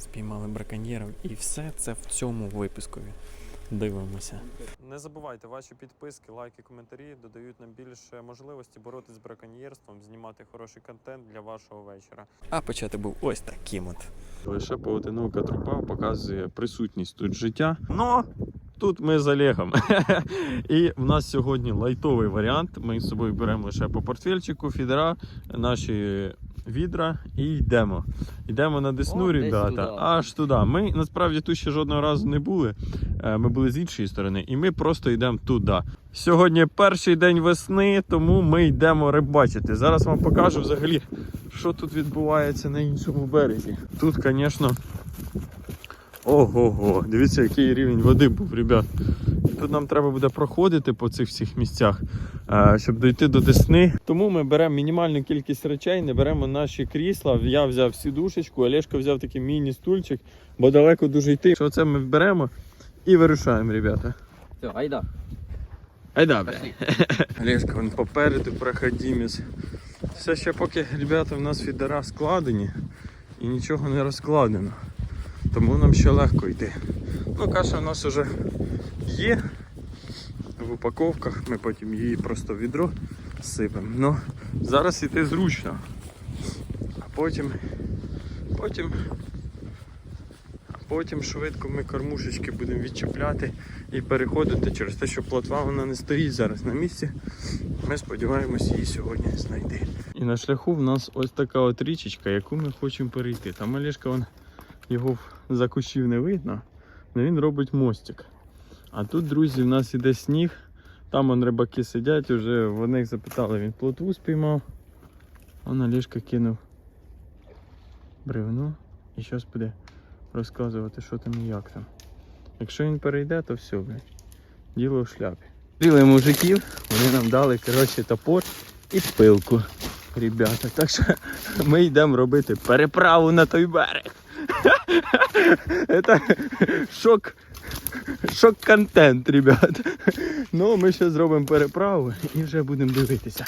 спіймали браконьєрів. І все це в цьому випускові. Дивимося. Не забувайте, ваші підписки, лайки, коментарі додають нам більше можливості боротися з браконьєрством, знімати хороший контент для вашого вечора. А почати був ось таким от. Лише поодинока труба показує присутність тут життя. Но тут ми з Олегом. І в нас сьогодні лайтовий варіант. Ми з собою беремо лише по портфельчику, фідера, наші відра і йдемо. Йдемо на Десну, О, ребята. Аж туди. Ми насправді тут ще жодного разу не були. Е, Ми були з іншої сторони, і ми просто йдемо туди. Сьогодні перший день весни, тому ми йдемо рибачити. Зараз вам покажу взагалі, що тут відбувається на іншому березі. Тут, звісно. Ого-го, дивіться, який рівень води був, ребят. Тут нам треба буде проходити по цих всіх місцях, е, щоб дойти до Десни. Тому ми беремо мінімальну кількість речей, не беремо наші крісла. Я взяв сідушечку, Олешка взяв такий міні-стульчик, бо далеко дуже йти. Що це ми беремо і вирушаємо, ребята. Все, айда. Айда, бля. Пошли. Олешка, він попереду проходимець. Все ще поки, ребята, в нас фідера складені і нічого не розкладено. Тому нам ще легко йти. Ну, каша в нас вже є в упаковках, ми потім її просто в відро сипемо. Ну, зараз йти зручно. А потім, потім, а потім швидко ми кормушечки будемо відчіпляти і переходити через те, що плотва вона не стоїть зараз на місці. Ми сподіваємось її сьогодні знайти. І на шляху в нас ось така от річечка, яку ми хочемо перейти. Там Олешка, вон, його за кущів не видно, але він робить мостик. А тут, друзі, в нас іде сніг. Там вон рибаки сидять, уже в них запитали, він плотву спіймав. Он Олешка кинув бревно і зараз буде розказувати, що там і як там. Якщо він перейде, то все, блядь. Діло в шляпі. Зустріли мужиків, вони нам дали коротше, топор і пилку. Ребята, так що ми йдемо робити переправу на той берег. Це шок. Шок-контент, ребят. Ну, ми ще зробимо переправу і вже будемо дивитися.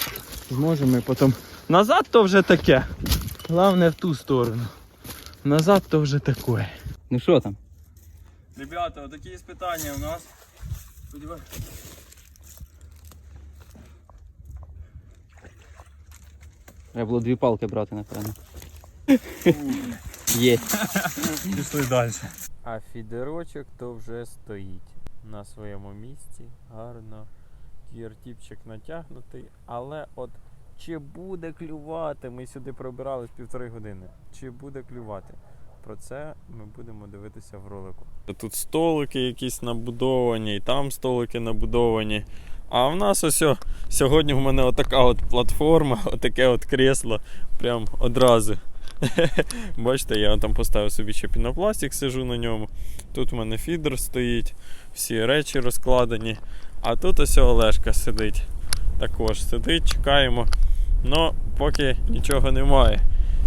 Зможемо ми потім. Назад то вже таке. Головне в ту сторону. Назад то вже таке. Ну що там? Ребята, такі спитання у нас. Треба було дві палки брати, напевно. Є. Пішли далі. А фідерочок то вже стоїть на своєму місці. Гарно. Кіртіпчик натягнутий. Але от чи буде клювати? Ми сюди пробирались півтори години. Чи буде клювати? Про це ми будемо дивитися в ролику. Тут столики якісь набудовані, і там столики набудовані. А в нас ось о, сьогодні в мене отака от платформа, отаке от кресло. Прям одразу. Бачите, я там поставив собі ще пінопластик, сижу на ньому. Тут в мене фідер стоїть, всі речі розкладені. А тут ось Олешка сидить. Також сидить, чекаємо. Ну, поки нічого немає.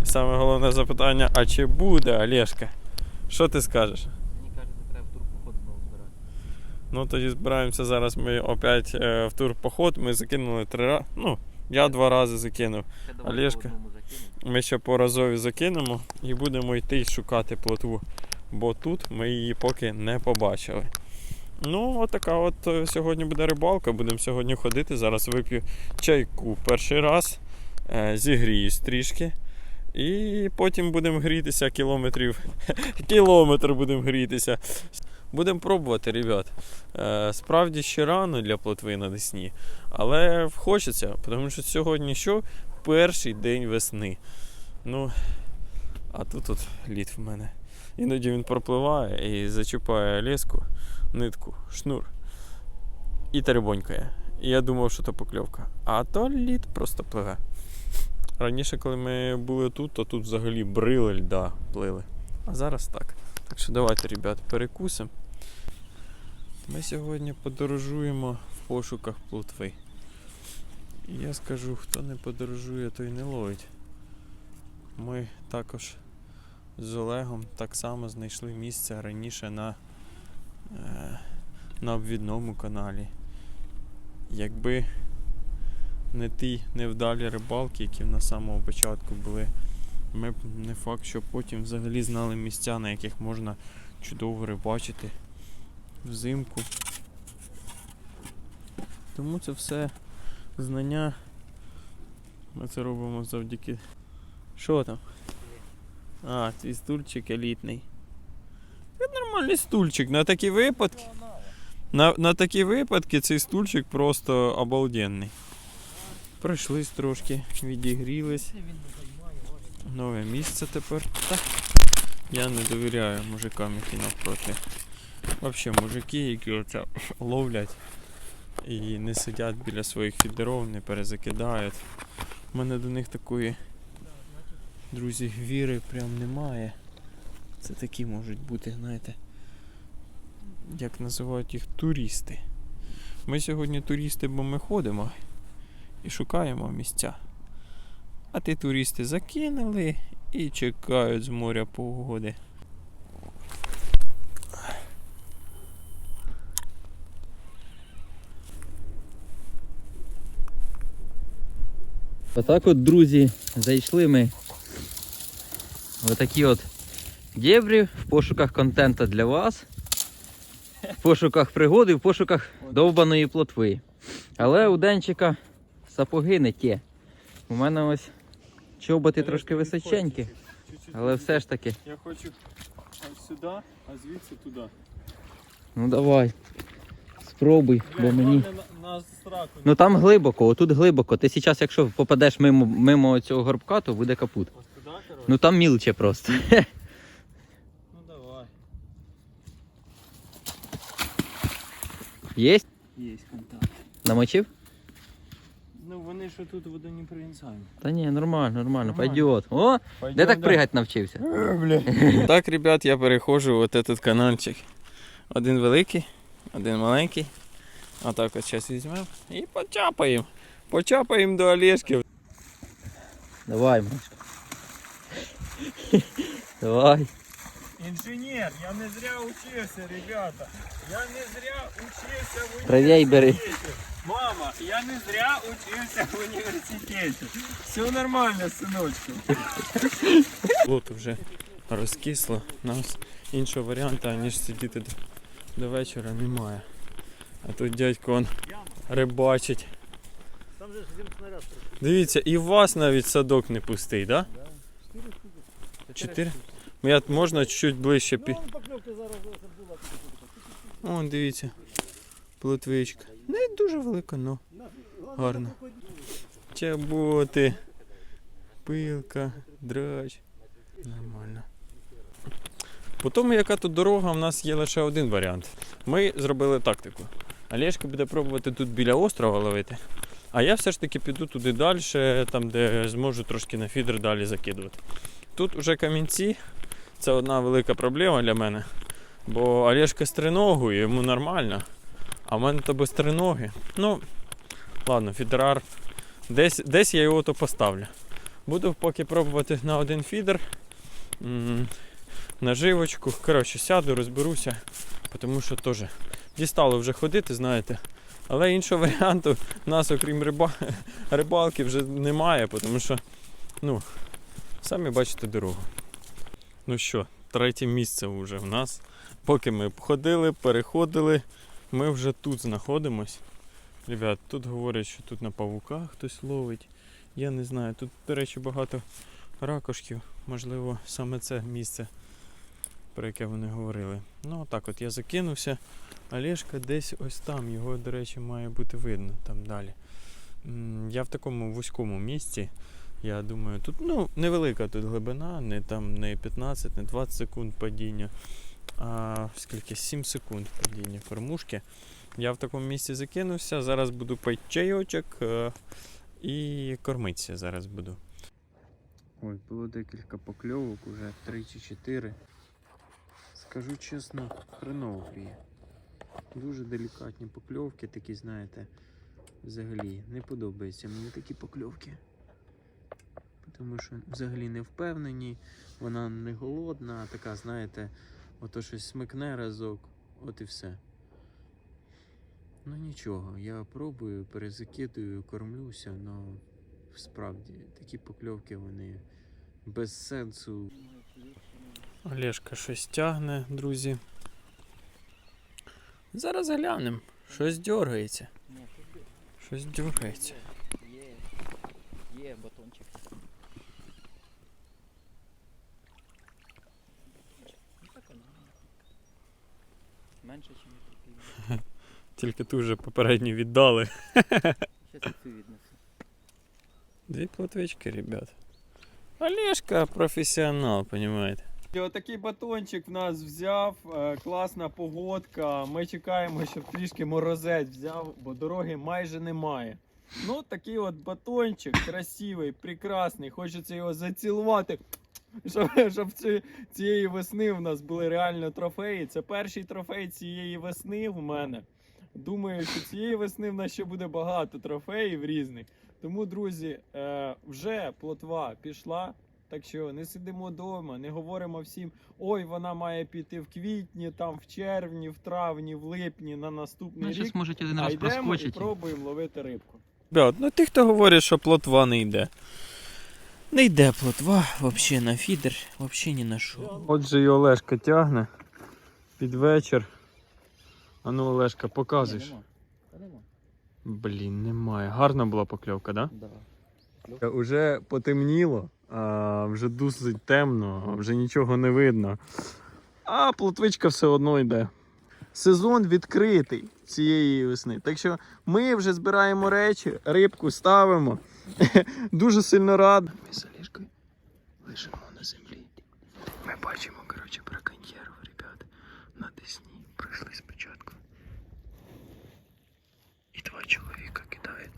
І саме головне запитання: а чи буде Олешка? Що ти скажеш? Мені кажуть, треба в тур знову збирати. Ну тоді збираємося зараз. Ми опять е, в турпоход. Ми закинули три рази. Ну, я два рази закинув. Олешка. Ми ще по разові закинемо і будемо йти шукати плотву. Бо тут ми її поки не побачили. Ну, отака от е, сьогодні буде рибалка. Будемо сьогодні ходити. Зараз вип'ю чайку перший раз, е, зігріюсь трішки. І потім будемо грітися кілометрів. Кілометр будемо грітися. Будемо пробувати, ребят. Е, Справді ще рано для плотви на Десні, але хочеться, тому що сьогодні що? Перший день весни. Ну, а тут от лід в мене. Іноді він пропливає і зачіпає леску, нитку, шнур і теребонькає. І я думав, що то покльовка. А то лід просто пливе. Раніше, коли ми були тут, то тут взагалі брили льда плили. А зараз так. Так що давайте, ребят, перекусимо. Ми сьогодні подорожуємо в пошуках плотви. І я скажу, хто не подорожує, той не ловить. Ми також з Олегом так само знайшли місце раніше на, е, на обвідному каналі. Якби не ті невдалі рибалки, які на самого початку були, Ми б не факт, що потім взагалі знали місця, на яких можна чудово рибачити взимку. Тому це все знання. Ми це робимо завдяки. Що там? А, цей стульчик елітний. Це нормальний стульчик. На такі випадки. На, на такі випадки цей стульчик просто обалденний. Пройшлись трошки, відігрілись. Нове місце тепер. Я не довіряю мужикам, які навпроти. Взагалі, мужики, які оце ловлять і не сидять біля своїх фідерів, не перезакидають. У мене до них такої, друзі, віри прям немає. Це такі можуть бути, знаєте, як називають їх туристи. Ми сьогодні туристи, бо ми ходимо і шукаємо місця. А ті туристи закинули і чекають з моря погоди. Отак от, друзі, зайшли ми в отакі от дєбрі в пошуках контента для вас. В пошуках пригоди, в пошуках довбаної плотви. Але у Денчика сапоги не ті. У мене ось чоботи трошки височенькі, але все ж таки. Я хочу ось сюди, а звідси туди. Ну давай. Спробуй, бо мені. Ну там глибоко, отут глибоко. Ти зараз, якщо попадеш мимо, мимо цього горбка, то буде капут. Ну там мілче просто. Ну давай. Є? Є контакт. Намочив? Ну вони що тут водонепроницаемі. Та ні, нормально, нормально, Нормально. пойдет. О, де так пригать навчився? Так, ребят, я перехожу от этот каналчик. Один великий, один маленький. Отак от зараз візьмемо і почапаємо. Почапаємо до Олешки. Давай, Машка. Давай. Інженер, я не зря учився, ребята. Я не зря учився в Правей бери. Мама, я не зря учився в університеті. Все нормально, синочку. Лото вже розкисло. У нас іншого варіанту, ніж сидіти до, вечора, немає. А тут дядько он рибачить. Там же снаряд. Дивіться, і у вас навіть садок не пустий, так? Да? Чотири? Я можна чуть ближче пі. О, дивіться. Плотвичка. Не дуже велика, але гарно. Чаботи. Пилка, драч. Нормально. По тому, яка тут дорога, в нас є лише один варіант. Ми зробили тактику. Олешка буде пробувати тут біля острова ловити. А я все ж таки піду туди далі, там, де зможу трошки на фідер далі закидувати. Тут вже камінці, це одна велика проблема для мене. Бо Олешка з триногою, йому нормально. А в мене то без триноги. Ну, ладно, фідерар. Десь, десь я його то поставлю. Буду поки пробувати на один фідер. Наживочку. Коротше, сяду, розберуся, тому що теж дістало вже ходити, знаєте. Але іншого варіанту в нас, окрім риба... рибалки, вже немає, тому що, ну, самі бачите дорогу. Ну що, третє місце вже в нас. Поки ми ходили, переходили, ми вже тут знаходимось. Ребят, тут говорять, що тут на павуках хтось ловить. Я не знаю. Тут, до речі, багато ракошків. Можливо, саме це місце, про яке вони говорили. Ну, так от я закинувся. Олешка десь ось там. Його, до речі, має бути видно там далі. Я в такому вузькому місці. Я думаю, тут ну, невелика тут глибина, не там не 15, не 20 секунд падіння, а скільки 7 секунд падіння кормушки. Я в такому місці закинувся. Зараз буду пити чайочок е, і кормитися зараз буду. Ой, було декілька покльовок, уже 3 чи 4. Скажу чесно, хреново клює. Дуже делікатні покльовки, такі, знаєте, взагалі не подобаються мені такі покльовки. Тому що взагалі не впевнені, вона не голодна, така, знаєте, ото щось смикне разок, от і все. Ну нічого, я пробую, перезакидую, кормлюся, але справді такі покльовки вони без сенсу. Олешка щось тягне, друзі. Зараз глянемо. Щось дергається. Щось дергається. Є, є батончик. Ну, так воно. Менше, ніж потрібно. Тільки ту вже попередню віддали. Зараз і цю віднесу. Дві платвички, ребят. Олешка професіонал, понимаєте. Отакий батончик в нас взяв, е, класна погодка. Ми чекаємо, щоб трішки морозець взяв, бо дороги майже немає. Ну, такий от батончик красивий, прекрасний. Хочеться його зацілувати. Щоб, щоб ці, цієї весни в нас були реально трофеї. Це перший трофей цієї весни в мене. Думаю, що цієї весни в нас ще буде багато трофеїв різних. Тому, друзі, е, вже плотва пішла. Так що не сидимо вдома, не говоримо всім, ой, вона має піти в квітні, там в червні, в травні, в липні на наступний Ну, рік. можуть один А раз йдемо і проскочити. пробуємо ловити рибку. Ребят, ну ті, хто говорить, що плотва не йде. Не йде плотва взагалі на фідер, взагалі ні на що. Отже, і Олешка тягне під вечір. А ну, Олешка, показуєш. Блін, немає. Гарна була покльовка, так? Да? Уже потемніло, вже досить темно, вже нічого не видно. А плотвичка все одно йде. Сезон відкритий цієї весни. Так що ми вже збираємо речі, рибку ставимо. Дуже сильно радий. Ми з Олежкою лежимо на землі. Ми бачимо, коротше, браконьєрів, ребят, на Десні. Прийшли спочатку. І два чоловіка кидають.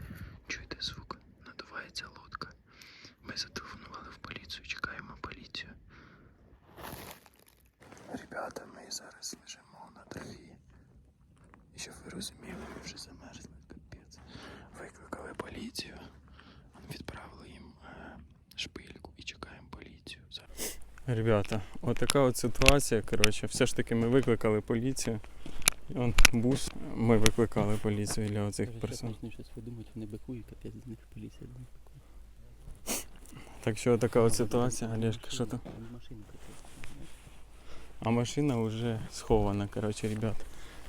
Чуєте звук? Надувається лодка. Ми в поліцію, чекаємо поліцію. Ребята, ми зараз лежимо на траві. І щоб ви розуміли, ми вже замерзли, капець. Викликали поліцію. Відправили їм е, шпильку і чекаємо поліцію. Зараз. Ребята, отака от ситуація. Коротше, все ж таки ми викликали поліцію. Он бус. Ми викликали поліцію для оцих персон. Щось видумати, вони бикують, капець з них поліція. Так що така от ситуація, Олежка, що там? А машина вже схована, коротше, ребят.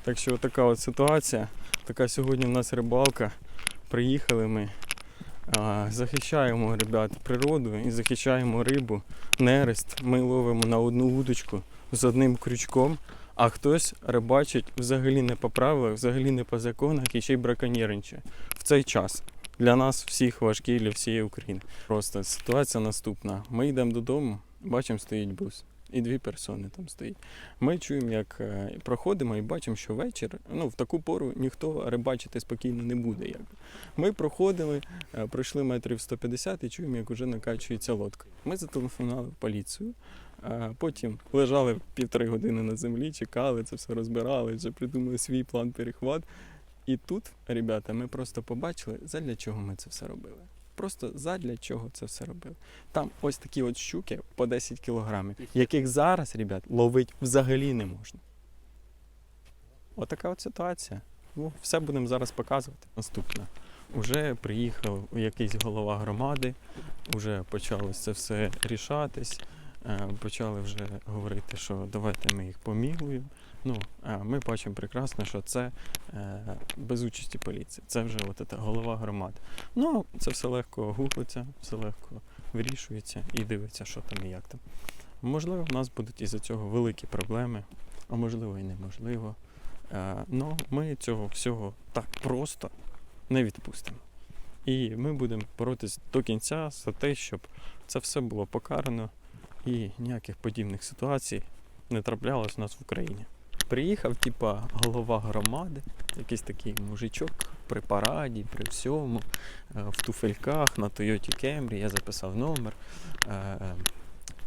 Так що така от ситуація. Така сьогодні в нас рибалка. Приїхали ми. Захищаємо, ребят, природу і захищаємо рибу, нерест. Ми ловимо на одну удочку з одним крючком, а хтось рибачить взагалі не по правилах, взагалі не по законах і ще й браконьєрничає. В цей час. Для нас всіх важкий, для всієї України. Просто ситуація наступна. Ми йдемо додому, бачимо, стоїть бус. І дві персони там стоїть. Ми чуємо, як е, проходимо і бачимо, що вечір, ну в таку пору ніхто рибачити спокійно не буде. Якби. Ми проходили, е, пройшли метрів 150 і чуємо, як вже накачується лодка. Ми зателефонували в поліцію. е, Потім лежали півтори години на землі, чекали, це все розбирали, вже придумали свій план перехват. І тут, ребята, ми просто побачили, задля чого ми це все робили. Просто задля чого це все робили. Там ось такі от щуки по 10 кілограмів, яких зараз, ребят, ловить взагалі не можна. Отака от ситуація. Ну, все будемо зараз показувати. Наступне. Уже приїхав якийсь голова громади, вже почало це все рішатись. е, Почали вже говорити, що давайте ми їх помілуємо. Ну, е, ми бачимо прекрасно, що це е, без участі поліції. Це вже от ця голова громади. Ну, це все легко гуглиться, все легко вирішується і дивиться, що там і як там. Можливо, в нас будуть із-за цього великі проблеми, а можливо і неможливо. Е, Ну, ми цього всього так просто не відпустимо. І ми будемо боротися до кінця за те, щоб це все було покарано і ніяких подібних ситуацій не траплялось у нас в Україні. Приїхав, типа, голова громади, якийсь такий мужичок при параді, при всьому, е, в туфельках на Toyota Camry, я записав номер, е,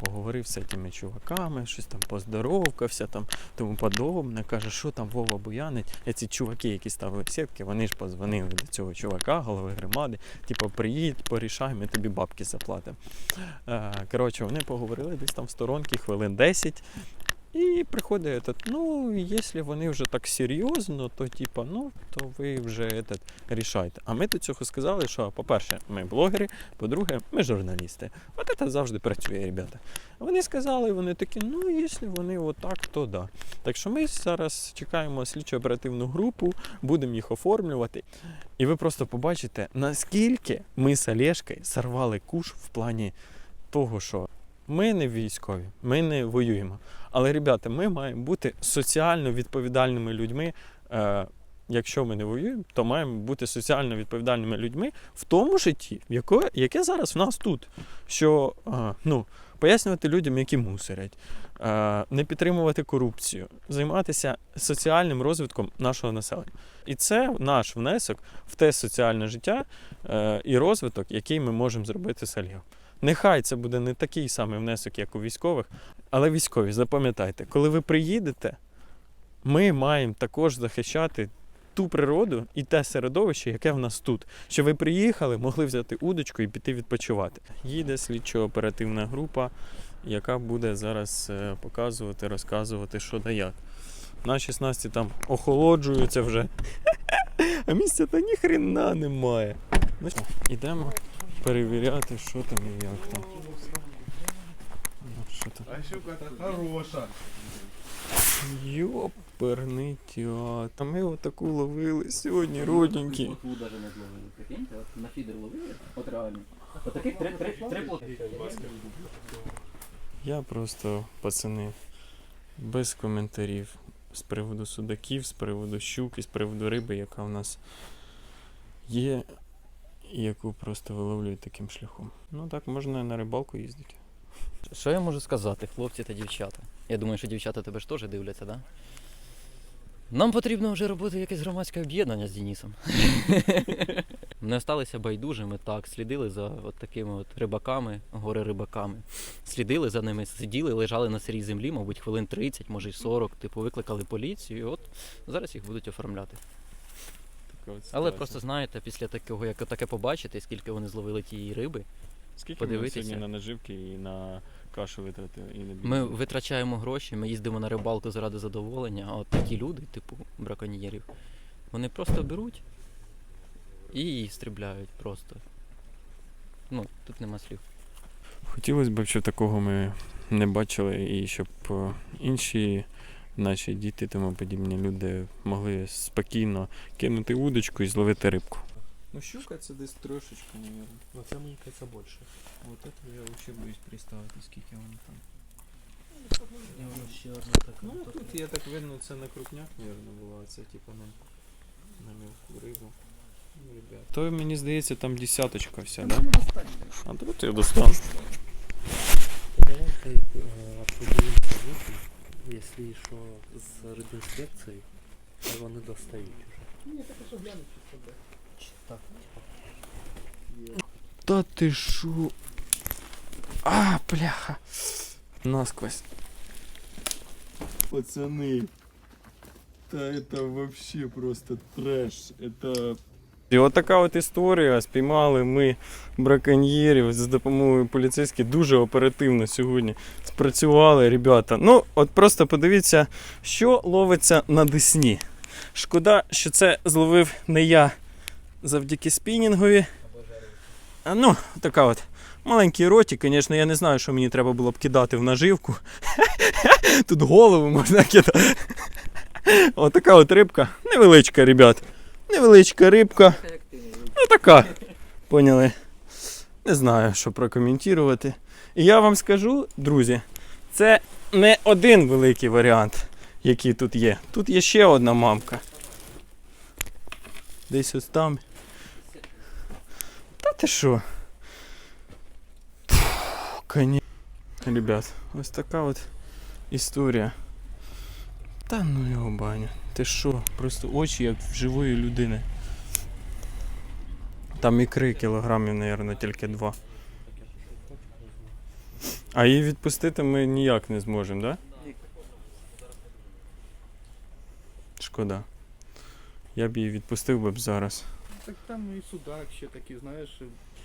поговорив з цими чуваками, щось там поздоровкався, там тому подобне. Каже, що там Вова буянить. Ці чуваки, які ставили сітки, вони ж позвонили до цього чувака, голови громади, типу, приїдь, порішай, ми тобі бабки заплатимо. Е, Коротше, вони поговорили десь там в сторонки, хвилин 10. І приходить этот, ну, якщо вони вже так серйозно, то типа, ну, то ви вже этот, рішайте. А ми до цього сказали, що, по-перше, ми блогери, по-друге, ми журналісти. От це завжди працює, ребята. Вони сказали, вони такі, ну, якщо вони отак, то да. Так що ми зараз чекаємо слідчо оперативну групу, будемо їх оформлювати. І ви просто побачите, наскільки ми з Олешкою сорвали куш в плані того, що ми не військові, ми не воюємо. Але, ребята, ми маємо бути соціально відповідальними людьми. Е, якщо ми не воюємо, то маємо бути соціально відповідальними людьми в тому житті, яке, яке зараз в нас тут. Що е, ну, пояснювати людям, які мусорять, е, не підтримувати корупцію, займатися соціальним розвитком нашого населення. І це наш внесок в те соціальне життя е, і розвиток, який ми можемо зробити з Альгом. Нехай це буде не такий самий внесок, як у військових, але військові, запам'ятайте, коли ви приїдете, ми маємо також захищати ту природу і те середовище, яке в нас тут. Що ви приїхали, могли взяти удочку і піти відпочивати. Їде слідчо-оперативна група, яка буде зараз е, показувати, розказувати, що да як. На 16 там охолоджуються вже. А місця та ніхрена немає. Ну, Ідемо перевіряти, що там і як там. Ну, Що там? А щука-то хороша. Йоперний театр. Ми отаку ловили сьогодні, родненькі. Тут навіть не зловили, прикиньте, от на фідер ловили, от реально. От таких три, три, три плоти. Я просто, пацани, без коментарів з приводу судаків, з приводу щук і з приводу риби, яка в нас є, яку просто виловлюють таким шляхом. Ну так, можна на рибалку їздити. Що я можу сказати, хлопці та дівчата? Я думаю, що дівчата тебе ж теж дивляться, так? Да? Нам потрібно вже робити якесь громадське об'єднання з Денисом. Не осталися байдужими, так, слідили за от такими от рибаками, горе рибаками. Слідили за ними, сиділи, лежали на сирій землі, мабуть, хвилин 30, може й 40, типу, викликали поліцію, і от зараз їх будуть оформляти. Така Але просто знаєте, після такого, як таке побачити, скільки вони зловили тієї риби, Скільки подивитися. ми сьогодні на наживки і на кашу витратили? І на Ми витрачаємо гроші, ми їздимо на рибалку заради задоволення, а от такі люди, типу браконьєрів, вони просто беруть і стрібляють просто. Ну, тут нема слів. Хотілося б, щоб такого ми не бачили, і щоб е, інші наші діти, тому подібні люди могли спокійно кинути удочку і зловити рибку. Ну, щука це десь трошечки, мабуть. Но це мені кажется більше. Вот это я вообще боюсь представити, скільки воно там. І воно ще одна така. Ну, тут я так видно, це на крупняк, мабуть, було, а це типу на, на мілку рибу. Ну, ребят. То мені здається, там десяточка вся, да? А тут я достану. Давайте е, вихід, якщо що з рибінспекцією, то вони достають уже. Ні, так що глянуть, що це. Чи Так. Та ти шо? А, бляха. Насквозь. Пацаны. Да это вообще просто трэш. Это... І от така от історія. Спіймали ми браконьєрів з допомогою поліцейських дуже оперативно сьогодні спрацювали, ребята. Ну, от просто подивіться, що ловиться на Десні. Шкода, що це зловив не я завдяки спінінгові. А, ну, така от. Маленький ротик, звісно, я не знаю, що мені треба було б кидати в наживку. Тут голову можна кидати. Отака от рибка. Невеличка, ребят. Невеличка рибка. Ну така. Поняли? Не знаю, що прокоментувати. І я вам скажу, друзі, це не один великий варіант, який тут є. Тут є ще одна мамка. Десь ось там. Та ти що? Коні. Ребят, ось така от історія. Та ну його баню. Ти що? Просто очі як в живої людини. Там ікри кілограмів, мабуть, тільки два. А її відпустити ми ніяк не зможемо, так? Да? Шкода. Я б її відпустив би б зараз. Так там і судак ще такий, знаєш,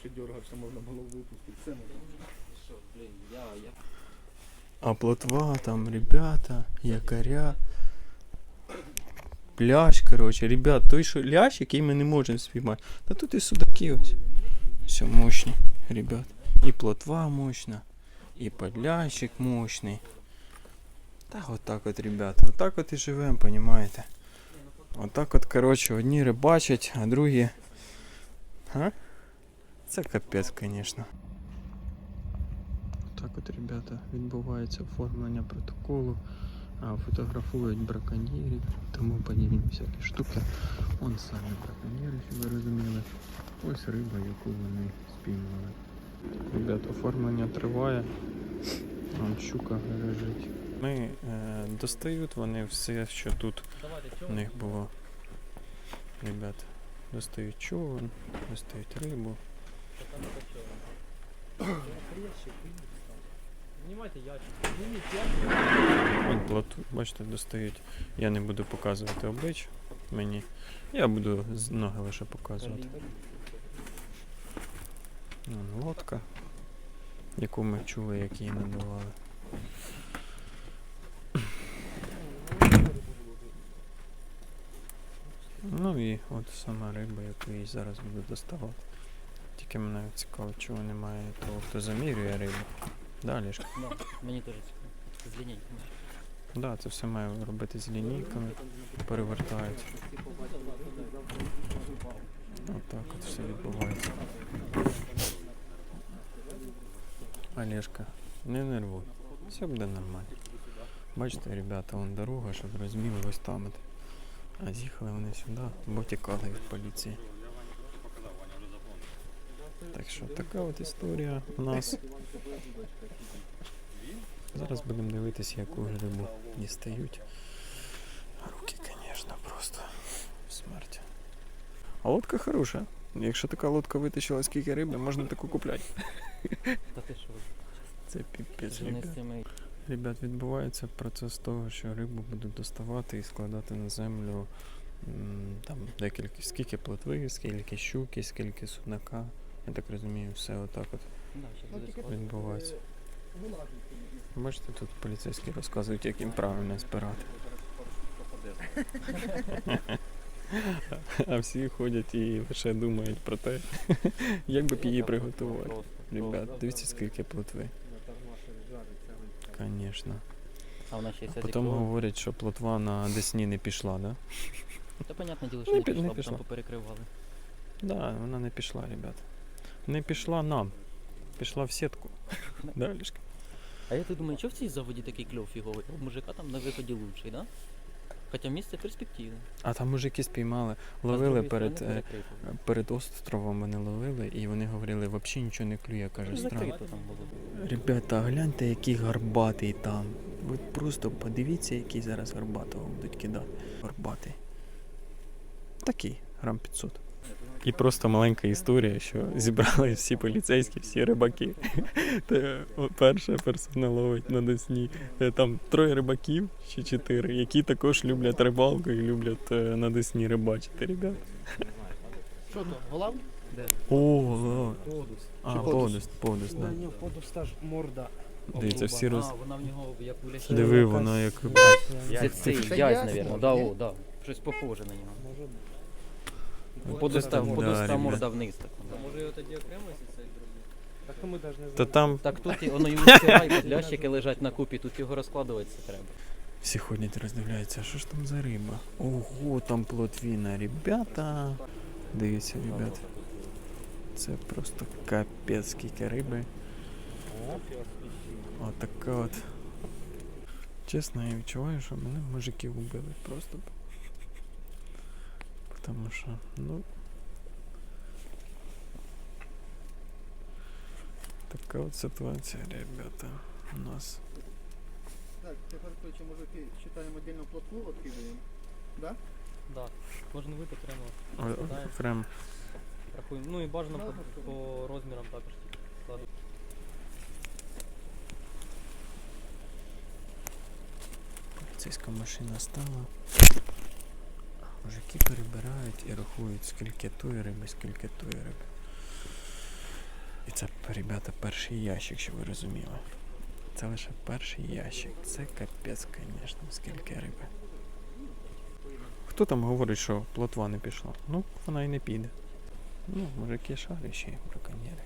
ще дергався, можна було випустити. Це можна. Що, блін, я, я... А плотва там, ребята, якоря. Пляж, короче, ребят, той що ляж, який ми не можемо спіймати. Та тут і судаки ось. Все мощні, ребят. І плотва мощна, і подлящик мощний. Та отак от, ребята, отак от і живемо, понімаєте? Отак от, короче, одні рибачать, а другі. А? Це капець, звісно. Так от, ребята, відбувається оформлення протоколу, а, Фотографують браконьєрів, тому подібні всякі штуки. Вон самі браконьєри, щоб ви розуміли. Ось риба, яку вони спіймали. Ребят, оформлення триває. Вон щука лежить. Ми е, достають вони все, що тут у них було. Ребят, достають човен, достають рибу. Знімайте ящик. Вон плоту, бачите, достають. Я не буду показувати обличчя мені. Я буду з ноги лише показувати. Вон лодка, яку ми чули, як її надавали. Ну і от сама риба, яку їй зараз буду доставати. Тільки мене цікаво, чого немає того, хто замірює рибу. Далі ж. Мені теж цікаво. З лінійками. Да, це все має робити з лінійками, перевертають. Отак от все відбувається. Олежка, не нервуй. Все буде нормально. Бачите, ребята, вон дорога, щоб ви ось там. А з'їхали вони сюди, бо тікали від поліції. Так що така от історія у нас. Зараз будемо дивитися, яку рибу дістають. Руки, звісно, просто смерть. А лодка хороша. Якщо така лодка витащила скільки риби, можна таку купляти. Та ти що? Це піпець, ребят. відбувається процес того, що рибу будуть доставати і складати на землю. Там декілька, скільки плотви, скільки щуки, скільки суднака. Я так розумію, все отак от відбувається. Бачите, тут поліцейські розказують, як їм правильно збирати. А всі ходять і лише думають про те, як би б її приготувати. Ребят, дивіться, скільки плотви. Звісно. А Потім говорять, що плотва на Десні не пішла, да? Та понятне діло, що Не пішла, бо там поперекривали. Да, вона не пішла, ребят. Не пішла нам. Пішла в сітку. Да, Олешка? А я так думаю, що в цій заводі такий кльов фіговий? У мужика там на виході лучший, да? Хоча місце перспективне. А там мужики спіймали, ловили перед, е, перед островом вони ловили, і вони говорили, взагалі нічого не клює, каже, Ну, було. Ребята, гляньте, який гарбатий там. Ви просто подивіться, який зараз гарбатого будуть кидати. Гарбатий. Такий, грам 500. І просто маленька історія, що зібрали всі поліцейські, всі рибаки. Та о, перша персона ловить на Десні. Е, Там троє рибаків чи чотири, які також люблять рибалку і люблять е, на Десні рибачити, ребят. Що то, голав? О, о, Подус. а, подус, подус, да. Ні, подус та ж морда. Дивіться, всі роз... Вона в нього як у лясі. Диви, воно як Це цей Це язь, мабуть. Да, о, да. Щось похоже на нього. Може бути. Подоста, там, да, подоста морда вниз. Так, да. Може його тоді окремо цей зробити? Так то ми навіть не Та знаємо. там так тут і воно йому стирай, лящики лежать на купі, тут його розкладуватися треба. всі ходять і роздивляються, що ж там за риба. Ого, там плотвіна, ребята. Дивіться, ребят. Це просто капець скільки риби. Отака от. Чесно, я відчуваю, що мене мужики вбили просто. Тому що, ну. Така от ситуація, ребята, у нас. Так, тепер короче, мужики читаємо отдельно плотву, откидаємо. Да? Да. Кожен вид окремо О- Окремо. рахуємо. Ну і бажано по, по розмірам також складу. Поліцейська машина стала. Мужики перебирають і рахують, скільки тої риби, скільки тої риби. І це, ребята, перший ящик, щоб ви розуміли. Це лише перший ящик. Це капець, звісно, скільки риби. Хто там говорить, що плотва не пішла? Ну, вона і не піде. Ну, мужики шарищі, браконьєри.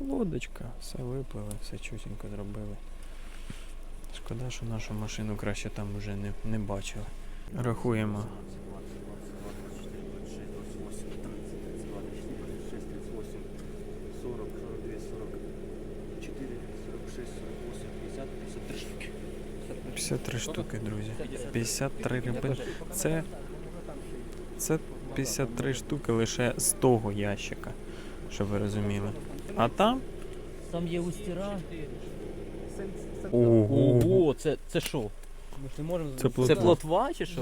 Лодочка, все виплили, все чутенько зробили. Шкода, що нашу машину краще там вже не, не бачили. Рахуємо. 40, 42, 44, 46, 48, 50, 53 штуки. 53 штуки, друзі. 53 риби. Це, це 53 штуки лише з того ящика, щоб ви розуміли. А там. Там є устіра. Ого! Ого, це, це що? Ми ж не можемо Це плотва. Це плотва чи що?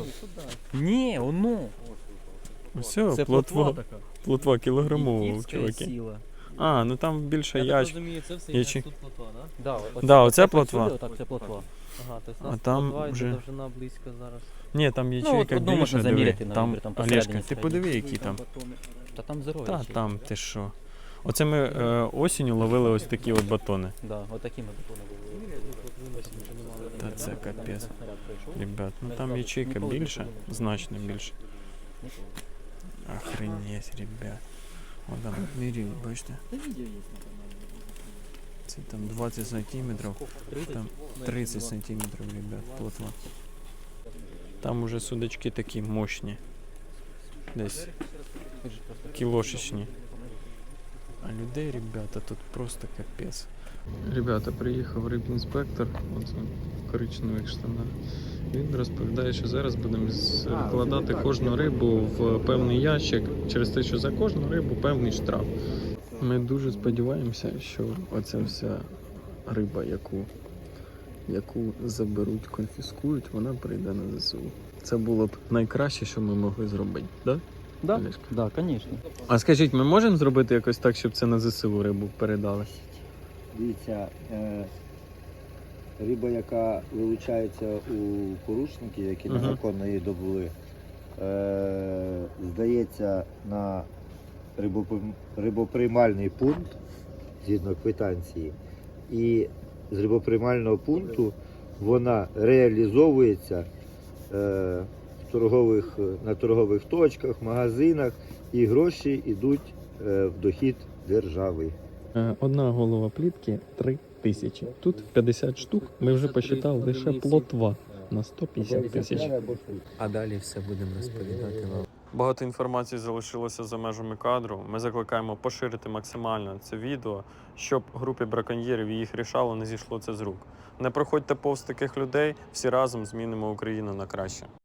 Ну. Ні, воно. Все, Це плотва, плотва така. плотва кілограмова, чуваки. сіла. А, ну там більше Я так ящик. розумію, це все є тут плотва, да? Да, оце- Да, оце плотва. сюди, Отак, це плотва. Ага, А у нас там плотва йде вже- довжина близько зараз. Ні, там ячейка Ну, от більше, можна заміряти на Там, там Олешка, ти подиви, які там. Та там здорові. Та там ти що. Оце ми е, осінню ловили ось такі от батони. Да, отакі ми батони були. Та це капець. Ребят, ну там ячейка більша, значно більше. Охренеть, ребят. Вон там мірі, бачите? Це там 20 сантиметрів, там 30 сантиметрів, ребят, плотва. Там уже судачки такі мощні. Десь кілошечні. А людей, ребята, тут просто капець. Ребята, приїхав рибінспектор, він в коричневих штанах. Він розповідає, що зараз будемо складати кожну рибу в певний ящик через те, що за кожну рибу певний штраф. Ми дуже сподіваємося, що оця вся риба, яку, яку заберуть, конфіскують, вона прийде на ЗСУ. Це було б найкраще, що ми могли зробити, да? Да, Олешка? да, звісно. А скажіть, ми можемо зробити якось так, щоб це на ЗСУ рибу передали? Дивіться, е, риба, яка вилучається у порушників, які Мгм. незаконно її добули, е, здається на рибоприймальний пункт згідно квитанції. І з рибоприймального пункту вона реалізовується е, в торгових, на торгових точках, магазинах, і гроші йдуть е, в дохід держави. Е, Одна голова плітки 3 тисячі. Тут 50 штук. Ми вже посчитали лише плотва на 150 тисяч. А далі все будемо розповідати вам. Багато інформації залишилося за межами кадру. Ми закликаємо поширити максимально це відео, щоб групі браконьєрів і їх рішало не зійшло це з рук. Не проходьте повз таких людей, всі разом змінимо Україну на краще.